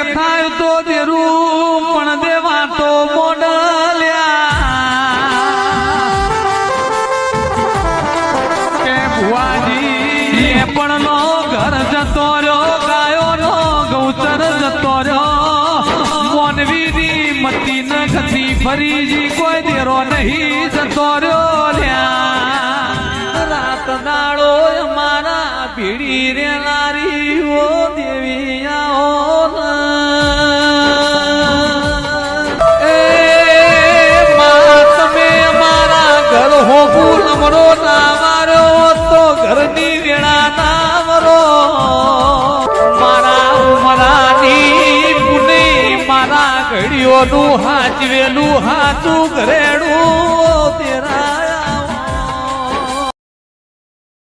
એક થાય તો પણ દેવા તો મોડલ્યા. ભુવાજી, એ પણ નો ઘર જતો રહ્યો, ગાયો નો ગૌચર જતો રહ્યો. મોનવીની મતી ન ઘસી ફરીજી કોઈ દેરો નહીં જતો રહ્યો રાત દાડો મારા ભીડી રે લારી ઓ દેવી. નમરો ના મારો તો ઘરની વેળા ના મરો. મારા ઉમરાની પુને મારા ઘડીઓનું હાચવેલું હાચું ઘરેડું